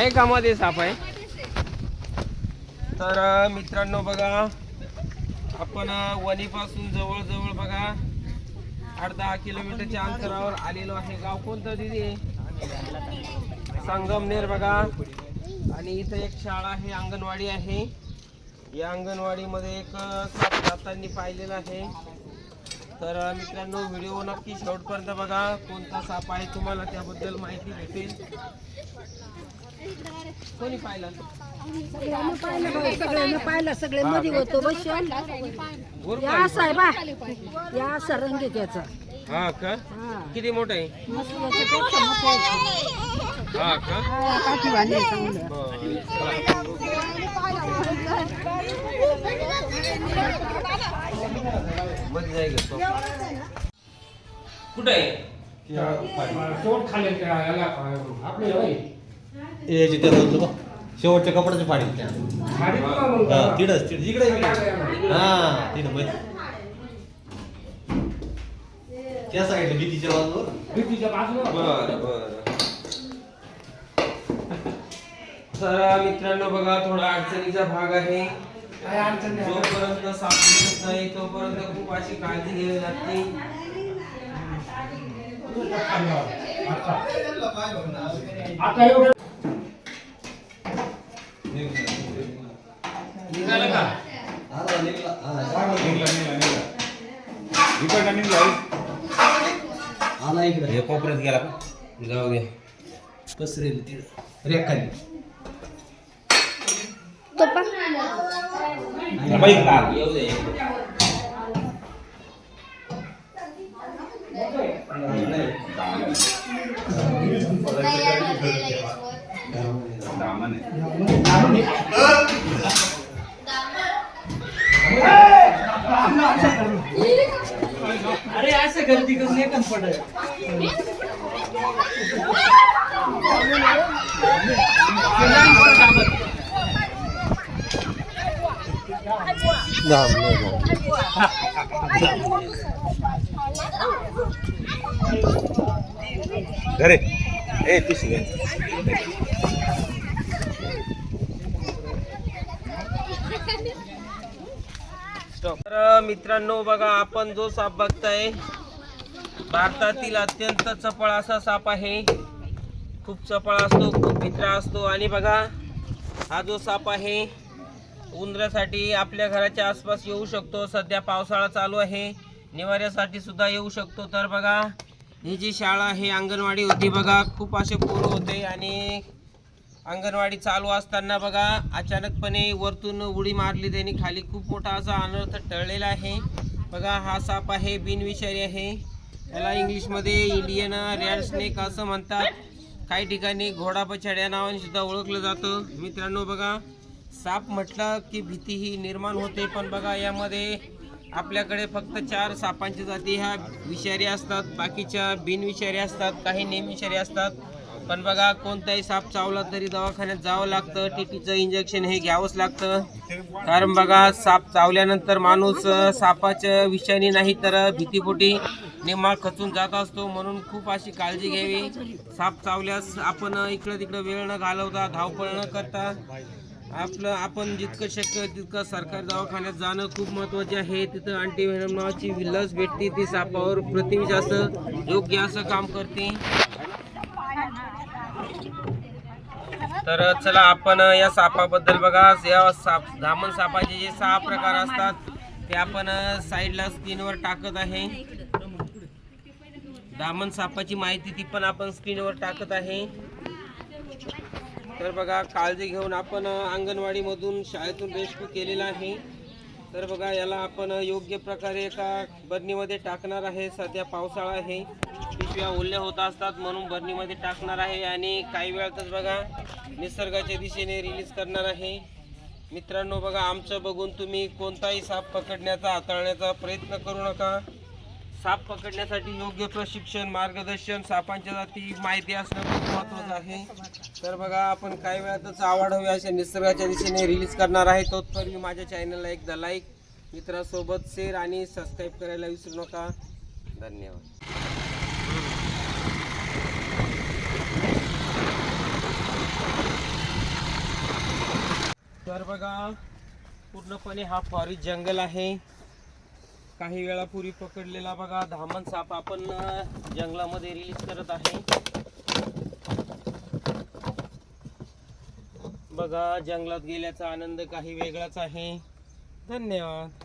आहे का मध्ये साप आहे. तर मित्रांनो बघा आपण वणीपासून जवळजवळ बघा आठ दहा किलोमीटरच्या अंतरावर आलेलो आहे. गाव कोणतं दिदी? संगमनेर बघा. आणि इथं एक शाळा आहे अंगणवाडी आहे. या अंगणवाडीमध्ये एक अ, साप जाताना पाहिलेला आहे. तर मित्रांनो व्हिडिओ नक्की शेवटपर्यंत बघा. कोणता साप आहे तुम्हाला त्याबद्दल माहिती भेटेल. कोणी सगळ्यांनी पाहिलं बघ, पाहिलं सगळे मध्ये होतो या असा आहे बा या असा रंग त्याचा हा का हा किती मोठं आहे मस्त मोठं आहे. हा का हा, काठी आहे चांगलं बरं. मध्ये का तो? कुठं आहे याची बघ. शेवटच्या कपड्याचे हा, तिकडंच तिकडं इकडे हा. त्या साईडला भीतीच्या बाजूवर. बरं बरं. तर मित्रांनो बघा थोडा अडचणीचा भाग आहे. जोपर्यंत दिसत नाही तोपर्यंत खूप अशी काळजी घ्यावी लागते. निघालं का आला, निघाला. हा, आला इकडे. हे कोपऱ्यात गेला का? जाऊ दे. पसरेल तिकडं रेखाली. येऊ गर्दी करून एकच पडत घरे. ए पिशवी तर मित्रांनो बघा आपण जो साप बघताय भारतातील अत्यंत चपळ असा साप आहे. खूप चपळ असतो खूप भित्रा असतो. आणि बघा हा जो साप आहे उंदरासाठी आपल्या घराच्या आसपास येऊ शकतो. सध्या पावसाळा चालू आहे. निवाऱ्यासाठी सुद्धा येऊ शकतो. तर बघा ही जी शाळा आहे अंगणवाडी होती. बघा खूप असे पूर होते आणि अंगणवाडी चालू असताना बघा अचानकपणे वरतून उडी मारली. त्यांनी खाली खूप मोठा असा अनर्थ टळलेला आहे. बघा हा साप आहे बिनविषारी आहे. याला इंग्लिशमध्ये इंडियन रॅड स्नेक असं म्हणतात. काही ठिकाणी घोडा पछाड्या नावाने सुद्धा ओळखलं जातं. मित्रांनो बघा साप म्हटलं की भीती ही निर्माण होते पण बघा यामध्ये आपल्याकडे फक्त चार सापांच्या जाती ह्या विषारी असतात. बाकीच्या बिनविषारी असतात काही नेमविषारी असतात. पण बघा कोणताही साप चावला तरी दवाखान्यात जावं लागतं. टीटीचं इंजेक्शन हे घ्यावंच लागतं. कारण बघा साप चावल्यानंतर माणूस सापाच्या विषयानी नाही तर भीतीपोटी निम्मा खचून जात असतो. म्हणून खूप अशी काळजी घ्यावी. साप चावल्यास आपण इकडं तिकडं वेळ न घालवता धावपळ न करता आपलं आपण जितकं शक्य तितकं सरकारी दवाखान्यात जाणं खूप महत्त्वाचे आहे. तिथं अँटीव्हेनम नावाची लस भेटते. ती सापावर प्रतिविष असं योग्य असं काम करते. तर चला आपण या सापाबद्दल बघा. या साप धामण सापाचे जे सहा प्रकार असतात ते आपण साईडला स्क्रीनवर टाकत आहे. दामन सापाची माहिती ती पण आपण स्क्रीनवर टाकत आहे. तर बघा काळजी घेऊन आपण अंगणवाडीमधून शाळेतून रेस्क्यू केलेला आहे. तर बघा याला आपण योग्य प्रकारे एका बरणीमध्ये टाकणार आहे. सध्या पावसाळा आहे. पिशव्या ओल्या होत असतात म्हणून बरणीमध्ये टाकणार आहे आणि काही वेळातच बघा निसर्गाच्या दिशेने रिलीज करणार आहे. मित्रांनो बघा आमचं बघून तुम्ही कोणताही साप पकडण्याचा हाताळण्याचा प्रयत्न करू नका. साप पकडण्यासाठी योग्य प्रशिक्षण मार्गदर्शन सापांच्या जाती माहिती असणं खूप महत्त्वाचं आहे. तर बघा आपण काही वेळातच आवड हवी अशा निसर्गाच्या दिशेने रिलीज करणार आहे. तत्पूर्वी माझ्या चॅनलला एकदा लाईक मित्रासोबत शेअर आणि सबस्क्राईब करायला विसरू नका. धन्यवाद. तर बघा पूर्णपणे हा फॉरेस्ट जंगल आहे. काही वेळापूर्वी पकडलेला बघा धामण साप आपण जंगलामध्ये रिलीज करत आहे. बघा जंगलात गेल्याचा आनंद काही वेगळाच आहे. धन्यवाद.